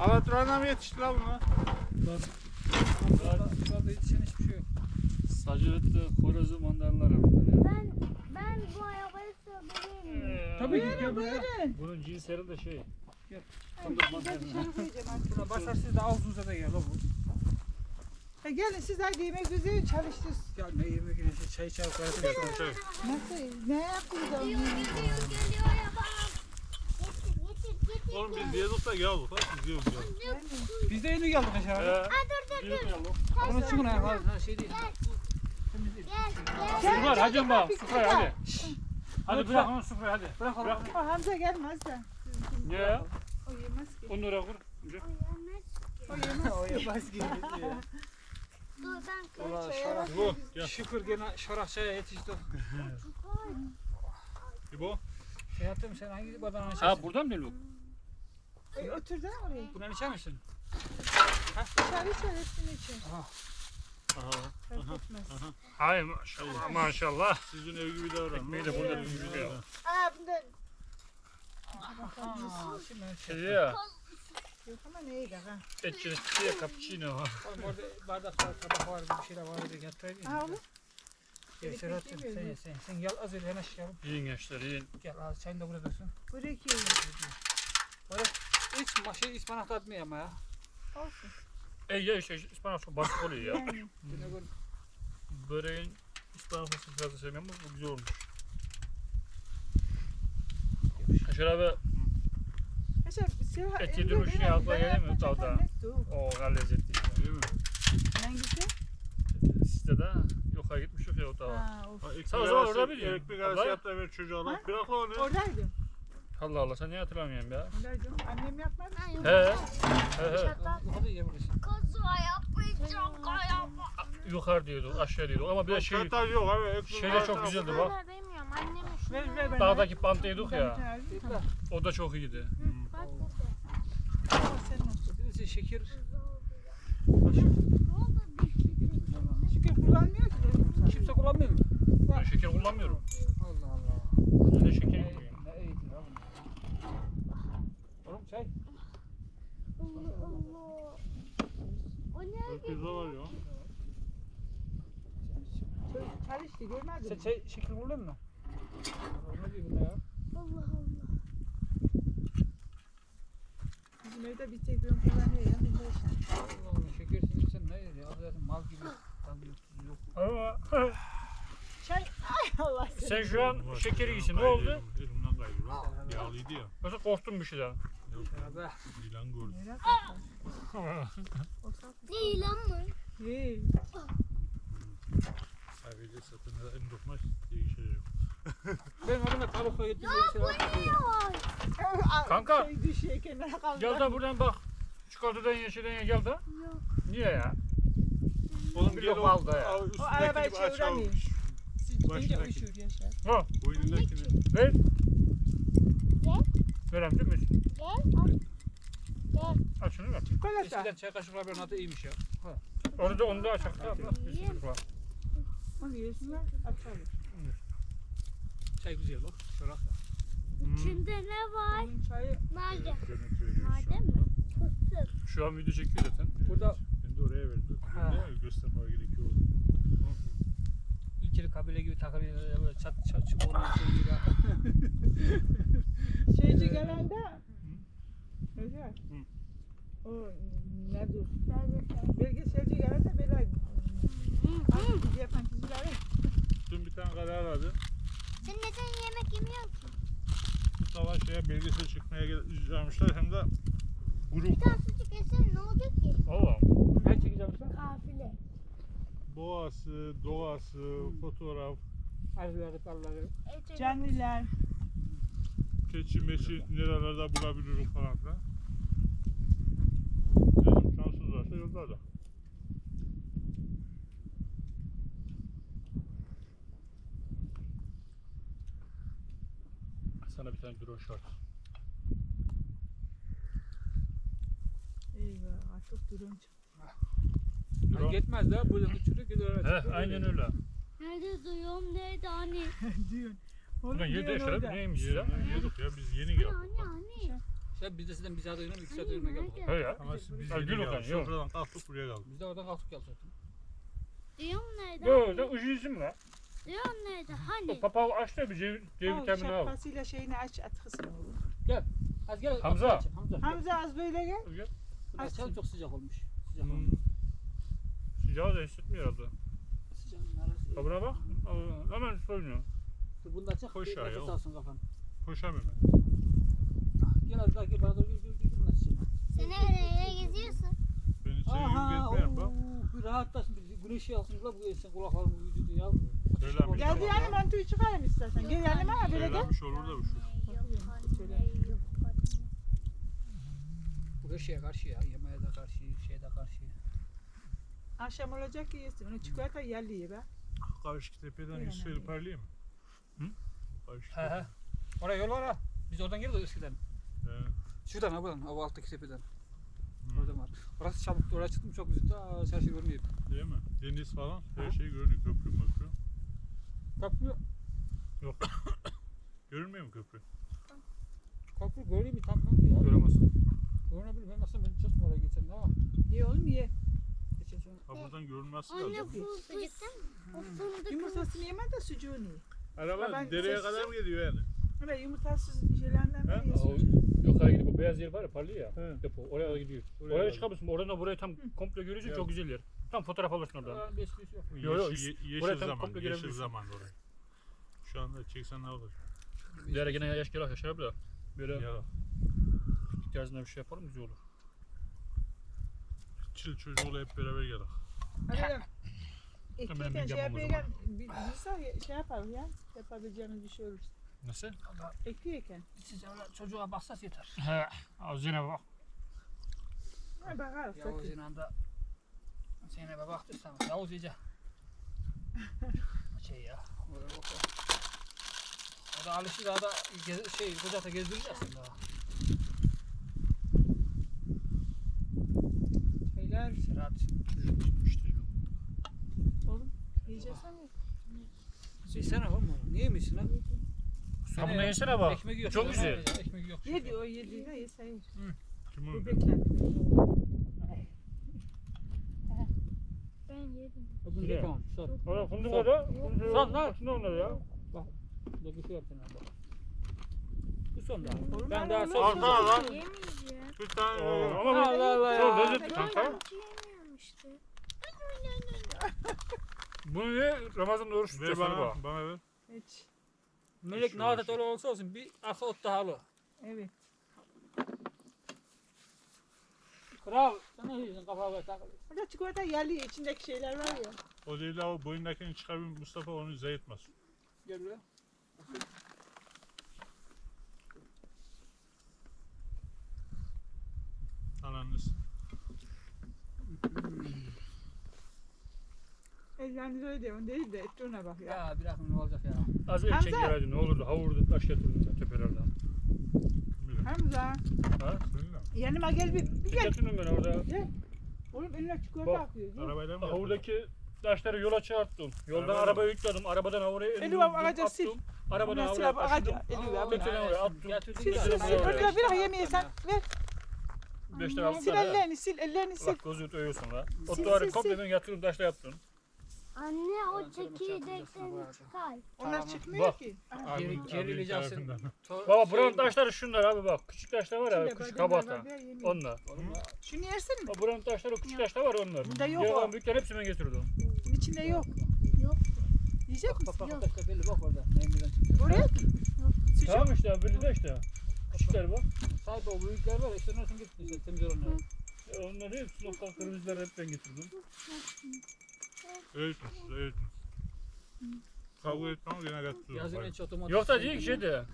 Alaturana mı yetişti lan buna? Burada yetişen hiçbir şey yok. Sacılıklı, horozu, mandallar. Ben ben bu arabayı sürebilirim. Ee, Tabii ki gel buraya. Bunun cinsleri de şey. Gel. Mandalina. Buna basar siz de avuzunuza da gel bu. E gelin siz hadi yemek üzere çalıştınız. Ya ne yemek yiyeceğiz çay içer kardeşim. Nasıl? Ne yaptınız Geliyor geliyor geliyor arabam. Getir getir getir. Oğlum biz da geldik lan biz diyoruz ya. Biz de yeni geldik aşağı. Ee, büyük mü yavrum? Onu çıkın ha. ha, Şey değil. Gel gel. Sufrar hadi bak sufrayı hadi. Hadi bırak onu sufrayı hadi. Bırak Bırak. Allah'ım. O Hamza gelmez de. Niye ya? O yemez ki. Onu oraya kur. O yemez. O yapmaz ki. Dur gel. Şükür gene şarapçaya yetişti. İbo. Şey yaptım sen hangi badana Ha buradan mı geliyor? E, Otur da oraya. Bundan içer misin? Dışarı içer hepsini içer. Aha. Fark etmez. Hay maşallah maşallah. Sizin ev gibi davranın. Ekmeği de burada ya. Aa bunda şey- Şey ya. yok ama neydi ha? Etçilikçiye cappuccino. Oğlum orada bardaklar, tabak var, bir şeyler var. Bir getireydin. Ha oğlum. Gel sen ye sen. Sen gel az önce hemen yavrum. Yiyin gençler yiyin. Gel az çayını da burada dursun. Börek yiyin. Şey ıspanak tatmıyor ama ya. Olsun. E ya işte ıspanak çok basit oluyor ya. Yani. Böreğin ıspanak sosunu fazla sevmiyorum ama bu güzel olmuş. Kaşar abi Mesela Serhat Et elinde yedirmiş bir ay- akla yapacak tavda? o kadar lezzetli. Değil mi? Hangisi? Sizde de yukarı gitmiş yok ya o da. Ha, of. Ha, Sağ ol, orada bir yiyin. Ekmek arası Abla. yap da ver çocuğa lan. Ha? Bırak onu. Oradaydım. Allah Allah sen niye hatırlamıyorsun ya? Annem yapmadı. Ben yok. He. He he. Kaza yapmayacağım kayama. Yukarı diyorduk aşağı diyorduk ama bir de şey Katar yok abi. Şeyler arası çok güzeldi Ben bak. de bilmiyorum şunu. Ver ver bana. Dağdaki pantı yedik Ben ya. O da çok iyiydi. Bak burada. Birisi şeker. Ne oldu bir Şeker kullanmıyor ki. Kimse kullanmıyor mu? Ben şeker kullanmıyorum. Allah Allah. Ben de Ne, koyuyorum. ne iyidir oğlum. Oğlum çay. Allah Allah. Ne? Güzel var ya. Çalıştı görmedin Sen mi? çay şeker kullanıyor musun? Ne diyor bunda ya? Allah Allah. Bizim evde bir tek ben kullanıyor ya. Ben de işte. Allah Allah şeker sizin sen ne? Abi zaten mal gibi. Tadı yok, yok. Ama Çay. Ay Allah seni. sen şu an şeker iyisin. Ne oldu? Elimden kaydı. Yağlıydı ya. Yoksa korktun bir şeyden. Şarabı. Dilan gördüm. Merak etme. O saf- Değil ama. İyi. Sadece satın en dokmaz diye şey yok. Ben var. Aa, Kanka. Şey düşüyor kenara kaldı. Gel de buradan bak. Çikolatadan ye şeyden ye gel de. Yok. Niye ya? Oğlum Bir gel lokma al da ya. Al O arabayı al. gidince Başındaki. üşür yaşar. Ha, Boynundakini. ver. Gel. Verem değil mi? Gel. al. Gel. Aç şunu ver. Çikolata. Eskiden çay kaşıklar bir adı iyiymiş ya. Onu da onu da açak. Ha, bak, bir sürü var. Onu yesinler. Açalım. Çay güzel bak. Şöyle. İçinde ne var? Onun çayı Nerede anda. mi? Fıstık. Şu an video çekiyor zaten. Burada Ben de oraya verdim. Ha. Mi? Göstermeye gerekiyor. ilkeli kabile gibi takılıyor böyle çat çat şey gibi. şeyci Ee, gelende Öyle. O nedir? Belgeselci gelende böyle Hı, hı. az yapan kişileri Dün bir tane karar aradı. Sen neden yemek yemiyorsun ki? Mustafa şeye belgesel çıkmaya gelmişler hem de grup. Bir tane sucuk yesen ne olacak ki? Allah. Ne çekeceğim sen? Kafile. Boğası, doğası, fotoğraf, Arıları talları. Evet, canlılar keçi meçi nerelerde bulabiliriz falan filan. Dedim şanssız varsa yolda Sana bir tane drone short. eyvah artık durun Drone. Yetmez daha burada küçük gidiyor. He aynen öyle. Nerede duyuyorum nerede anne? diyor. Oğlum Ulan yedi diyor orada. neymiş ya? Yedik, ya biz yeni geldik. anne anne. Sen bizde sizden bir saat oynamak, iki saat oynamak geldik. He ya. Ama siz biz yeni geldik. yok. Sofradan kalktık buraya kaldık. Biz de oradan kalktık geldik. Diyorum nerede? Böyle üşüyorsun lan. Diyorum nerede? Hani? Papa aç da bir C, C Al vitamini al. şapkasıyla şeyini aç at kısmı olur. Hadi gel. Hamza. Hamza. Hamza. Hamza az böyle gel. Gel. Akşam çok sıcak olmuş. Sıcak Hmm. olmuş. Sıcağı da hissetmiyor herhalde. Sıcağın arası. Ha buna bak. Aa, Hemen söylüyor. Dur bunu da açak. Koş ya, nefes alsın kafan. Koşamıyorum Gel az daha gel bana doğru gel gel gel bunu. Sen nereye geziyorsun? ben. Beni senin gibi Aha, gezmeyelim bak. bir rahatlasın bir güneşi alsın bu sen kulaklarını vücudun ya. Söylenmiş. Geldi yani mantığı çıkarım istersen. Gel yanıma ha böyle gel. Söylenmiş olur da bu şu. Bu her şeye karşı ya. Yemeğe de karşı, şeye de karşı. Akşam olacak ki yesin. Onu çikolata yerli ye be. Karşı tepeden Yusuf'u abi. parlayayım mı? Hı? Karşı He he. Oraya yol var ha. Biz oradan geldik eskiden. He. Şuradan ha buradan. O alttaki tepeden. Hı. Oradan var. Orası çabuk. Oraya çıktım çok güzel. Aa, her şey görünüyor. Değil mi? Deniz falan her şey görünüyor köprü möprü. Köprü. Görünmüyor mu köprü? Köprü göreyim mi tam ne ya? Göremezsin. Görünebilir. Ben nasıl ben çıktım oraya geçen de ama. Ye oğlum ye. Geçen. Ha buradan görünmesi Anne lazım. fıstık. O fındık Yumurtasını yeme de sucuğunu ye. Araba Ben dereye sessiz- kadar mı gidiyor yani? Öyle yumurtasız şeylerden mi O sucuğu? Yukarı gidip o beyaz yer var ya parlıyor ya. He. Depo oraya gidiyor. Oraya Oraya kadar. çıkabilirsin. Oradan da buraya tam komple görüyorsun. Çok güzel yer. Tam fotoğraf alırsın oradan. Aa, esprisi yok. Yo, yo, yeşil, ye- yeşil buraya tam zaman, komple yeşil zaman orayı. Şu anda çeksen ne olur? Bir ara yine yaş gel yaşar da. Böyle Ya ihtiyacında bir şey yapalım güzel olur. çil çocuğuyla hep beraber. Öyle. Hemen Ekiyken bir şey yapalım o yapıyorken bir- bilse şey yaparım ya. Yapabileceğimiz bir şey olur. Nasıl? Ekiyken. Siz öyle çocuğa baksas yeter. He. Ağzına bak. Ha bakarız. Yavuz inanda Zeynep'e baktıysan Yavuz iyice şey ya oraya bak. O da alışır daha da gez, şey kucakta gezdireceksin daha. Şeyler Serhat. Çocuk bitmiştir. oğlum. Yiyeceksen ye. Yesene oğlum. Niye yemişsin lan? Ha bunu yesene bak. Ekmek yok. Çok güzel. ya, Ekmek yok. Yedi o yediğine ye sen ye. Kim onu? Bebekler. Ben yedim. Bunu Güzel. tamam. Sor. Orada fındık var da. Son lan. Ne onlar ya? Dur bir şey yapayım bak. Bu son daha. Ben ben daha son. Al sana lan. Yemeyeceğim. Bir tane Oo. Ama bu Allah Allah çok ya. lezzetli kanka. Yemiyorum işte. Bunu ye Ramazan'da oruç Ver tutacağız sana bana, bak. bana ver. Hiç. Melek nadet şu. öyle olsa olsun bir arka ot daha al. Evet. Kral sen ne yiyorsun kafaya bak. Orada çikolata yerli ye. içindeki şeyler var ya. O değil de o boyundakini çıkarayım Mustafa onu zayıtmaz. Gel buraya. Ananız. Elleriniz öyle diyor. Değil de ettiğine bak ya. Ya biraz ne olacak ya. Az el Hamza. çek hadi ne olurdu. Havurdu taş getirdim ben tepelerden. Hamza. Ha? Bilmiyorum. Yanıma gel bir. Bir gel. Getirdim ben orada. Oğlum eline çikolata Bak, akıyor. Gel. Arabayla mı? Havurdaki taşları yola çarptım. Yoldan Arabayla arabaya yükledim. Arabadan havuraya Eli elimi var, attım. ağaca sil. Arabadan havuraya silah ağaca. taşıdım. Eli var. Tekrar oraya attım. Getirdin Sil sil sil. oraya. Orada bir yemeyesen. Ver. Beş tane aldım Sil ben. ellerini sil. Ellerini sil. Bak gözü öyüyorsun la. O Sil, duvarı sil, komple sil. ben yatırdım taşla yaptım. Anne o çekirdeklerini çıkar. Onlar çıkmıyor Bak. ki. Ha. Abi, Geri- abi gerileyeceksin. tarafından. To- Baba şey- buranın taşları şunlar abi bak. Küçük taşlar var ya. Küçük kabata. Onlar. Şunu yersin mi? Buranın taşları küçük taşlar var onlar. Bunda yok Geri o. büyükler hepsini ben getirdim. Bunun içinde yok. Yok. Yiyecek Bak misin? bak Yok. bak taşla belli bak orada. Neyimden çıktı. Oraya ki. Sıcak. Tamam işte abi belli de işte. Küçükler bak. Sadece o büyükler var. İşte nasıl gitti işte temiz olanlar. E, Onları hepsini o kırmızıları hep ben getirdim. Öğütmüş, öğütmüş. Kavga etmem gene kaçtı. Yazın en çok domates. Yok da değil ki şey de.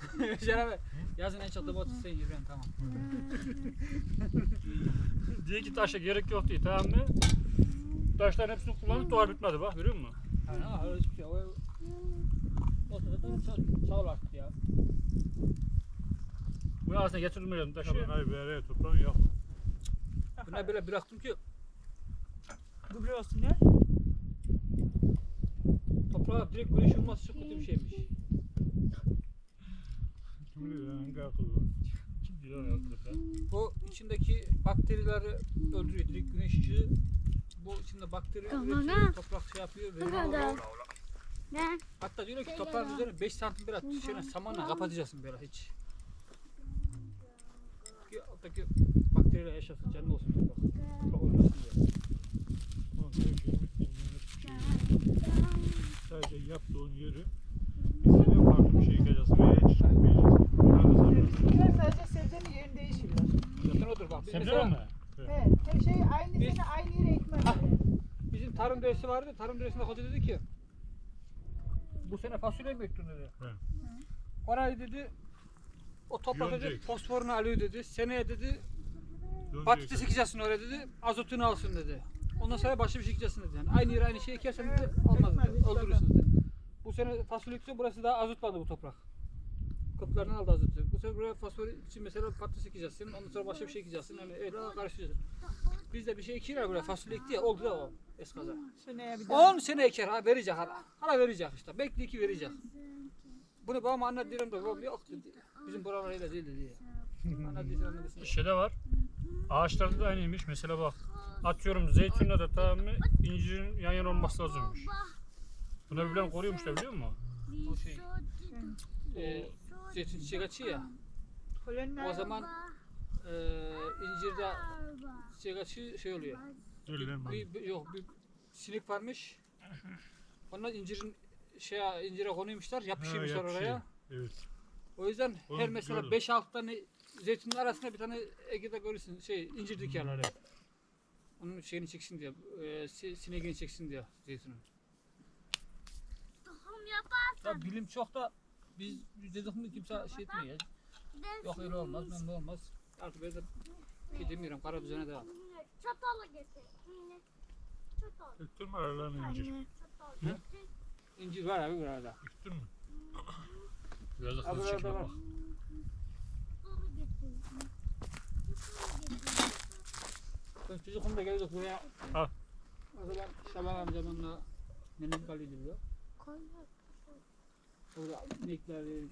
Şeref Yazın en çok domates sen yiyorsun tamam. Diye ki taşa gerek yok diye tamam mı? Taşların hepsini kullandık duvar bitmedi bak görüyor musun? Yani ha öyle hiçbir şey. O da artık ya. Bunu aslında getirmeyelim taşı. Tabii hayır bir araya toprağın yok. Buna böyle bıraktım ki Gübre olsun ya. Toprağa direkt güneş vurması çok kötü bir şeymiş. Kim bilir hangi akıllı. Kim Yok yok. yok. Bu içindeki bakterileri öldürüyor. Direkt güneş ışığı bu içinde bakteri üretiyor. Toprak şey yapıyor. Tamam. Ne? Hatta diyor ki Şöyle toprağın üzerine 5 santim biraz şeyle samanla kapatacaksın böyle hiç. Ki alttaki bakteriler yaşasın canlı olsun toprak. Toprak ölmesin diye. Ama sevgilim, bildiğiniz şey yok. Sadece yaptığın yeri istediğin farklı bir şey yıkacaksın veya hiç sarıyorsun? Bizimkiler sadece sebzenin yerini değişiyorlar. Zaten odur bak. Sebze mesela mi? Evet. Her şey aynı Biz- sene aynı yere ekmek. Ha. bizim tarım dersi vardı. Tarım dersinde hoca dedi ki bu sene fasulye mi ektin dedi. He. Orayı dedi o toprak dedi fosforunu alıyor dedi. Seneye dedi Dönce patates yıkacaksın. ekeceksin oraya dedi. Azotunu alsın dedi. Ondan sonra başka bir şey ekeceksin dedi. Yani aynı yere aynı şey ekersen dedi olmaz dedi. Ekmez, Öldürürsün dedi. Bu sene fasulye ekse burası daha azotladı bu toprak. Kapılarından aldı azotu. Bu sefer buraya fosfor için mesela patates ekeceksin. Ondan sonra başka bir şey ekeceksin. Yani öyle karıştıracaksın. Biz de bir şey ekiyorlar buraya fasulye ekti ya oldu da o eskaza. Seneye bir daha. 10 sene eker ha verecek hala. Hala verecek işte. Bekliyor ki verecek. Bunu babama anlat diyorum da babam yok dedi. Bizim buralar öyle değil dedi. ya. Anlat diyorsun anlat diyorsun. Şeyde var. Ağaçlarda da aynıymış. Mesela bak. Atıyorum zeytinle de tamam mı? İncirin yan yana olması lazımmış. Buna bilen koruyormuş da biliyor musun? Bu şey. E, zeytin çiçek açıyor ya. Polenler O zaman e, incirde çiçek açıyor şey oluyor. Öyle Bir, bir- yok bir sinek varmış. Onlar incirin şey incire konuymuşlar, yapışıyormuşlar yapışıyor. oraya. Evet. O yüzden Onu her mesela gördüm. 5-6 tane zeytinin arasında bir tane Ege'de görürsün şey incir dikerler hep. Onun şeyini çeksin diye, e, si- sinegini çeksin diye zeytinin. Tohum yapar. Ya bilim çok da biz dedik mi kimse şey etmiyor. Yok öyle olmaz, ben de olmaz. Artık ben de şey demiyorum, kara düzene devam. Çatalı getir. Çatal. Ektin mi aralarını incir? Hı? İncir var abi burada. Ektin mi? Biraz da çekme var. bak. Çatalı getir. Çatalı getir. Ben çocukluğumda geldik buraya. Ha. O zaman Şaban amcamınla nenem kalıydı. Koy. Orada inekleri,